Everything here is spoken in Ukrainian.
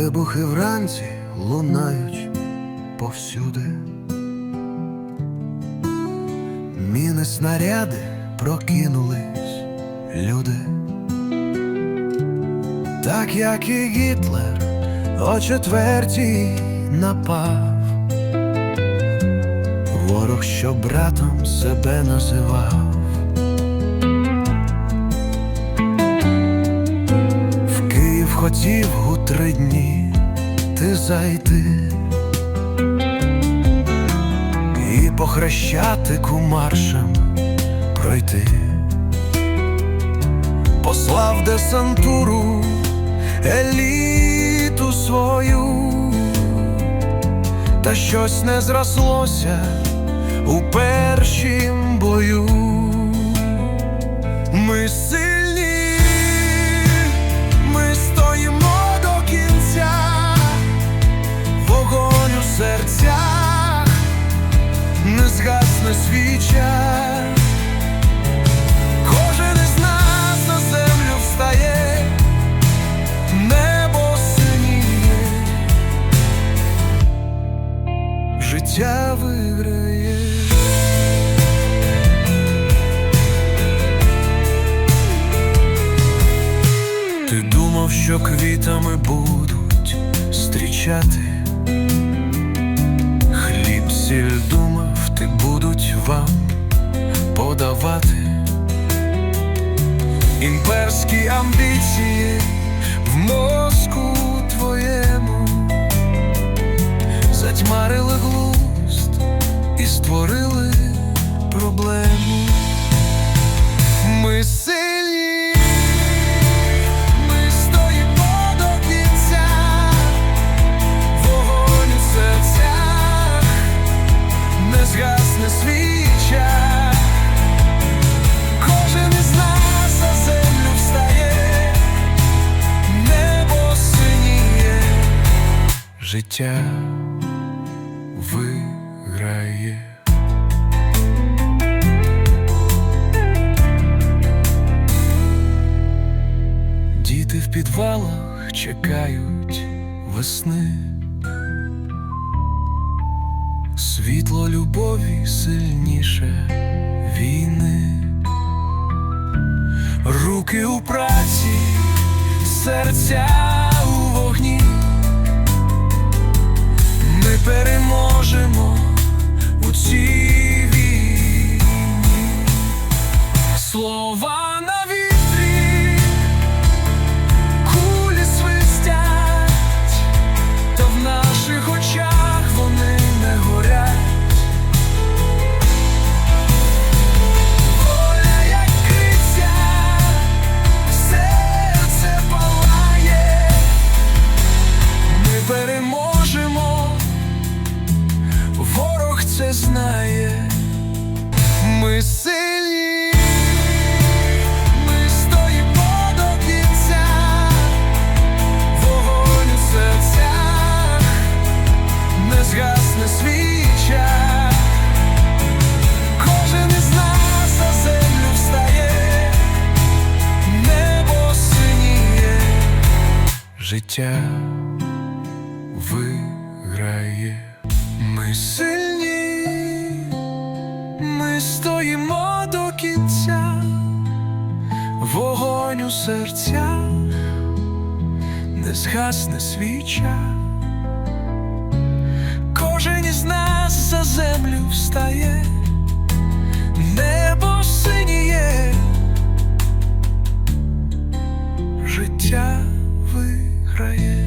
Вибухи вранці лунають повсюди. Міни снаряди прокинулись люди. Так як і Гітлер о четвертій напав. Ворог, що братом себе називав. Хотів у три дні ти зайти і по хрещатику маршем пройти, послав десантуру еліту свою, та щось не зрослося у першім бою. Життя виграє. Ти думав, що квітами будуть зустрічати. Хліб сіль думав, ти будуть вам подавати. Імперські амбіції в мозку твоєму Затьмарили глузд створили проблему. Ми сильні ми стоїмо до кінця, вогонь у не згасне свіча. Кожен чекають весни. Світло любові сильніше війни. Руки у праці, серця у вогні. Ми переможемо у цій ми сильні. Ми стоїмо вогонь серцях, не згасне свіча. Життя виграє. Ми сильні, вогонь у серцях, не згасне свіча. Кожен із нас за землю встає, небо синіє, життя виграє.